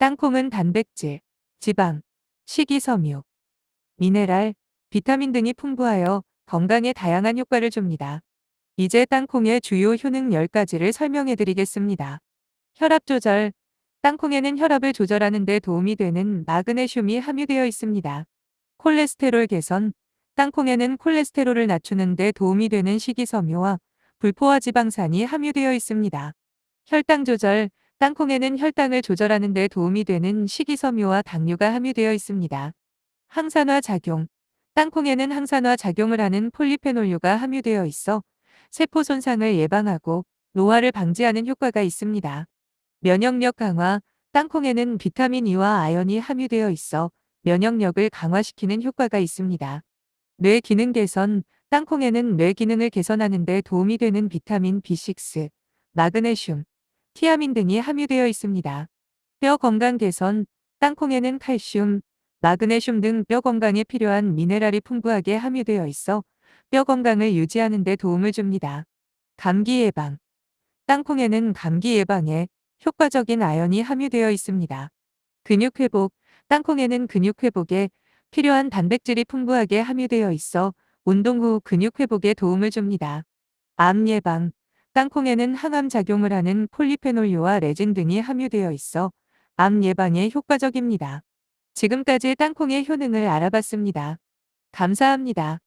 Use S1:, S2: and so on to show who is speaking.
S1: 땅콩은 단백질, 지방, 식이섬유, 미네랄, 비타민 등이 풍부하여 건강에 다양한 효과를 줍니다. 이제 땅콩의 주요 효능 10가지를 설명해 드리겠습니다. 혈압 조절. 땅콩에는 혈압을 조절하는 데 도움이 되는 마그네슘이 함유되어 있습니다. 콜레스테롤 개선. 땅콩에는 콜레스테롤을 낮추는 데 도움이 되는 식이섬유와 불포화 지방산이 함유되어 있습니다. 혈당 조절. 땅콩에는 혈당을 조절하는 데 도움이 되는 식이섬유와 당류가 함유되어 있습니다. 항산화 작용. 땅콩에는 항산화 작용을 하는 폴리페놀류가 함유되어 있어 세포 손상을 예방하고 노화를 방지하는 효과가 있습니다. 면역력 강화. 땅콩에는 비타민 E와 아연이 함유되어 있어 면역력을 강화시키는 효과가 있습니다. 뇌 기능 개선. 땅콩에는 뇌 기능을 개선하는 데 도움이 되는 비타민 B6, 마그네슘, 티아민 등이 함유되어 있습니다. 뼈 건강 개선. 땅콩에는 칼슘, 마그네슘 등 뼈 건강에 필요한 미네랄이 풍부하게 함유되어 있어 뼈 건강을 유지하는 데 도움을 줍니다. 감기 예방. 땅콩에는 감기 예방에 효과적인 아연이 함유되어 있습니다. 근육 회복. 땅콩에는 근육 회복에 필요한 단백질이 풍부하게 함유되어 있어 운동 후 근육 회복에 도움을 줍니다. 암 예방. 땅콩에는 항암 작용을 하는 폴리페놀류와 레진 등이 함유되어 있어 암 예방에 효과적입니다. 지금까지 땅콩의 효능을 알아봤습니다. 감사합니다.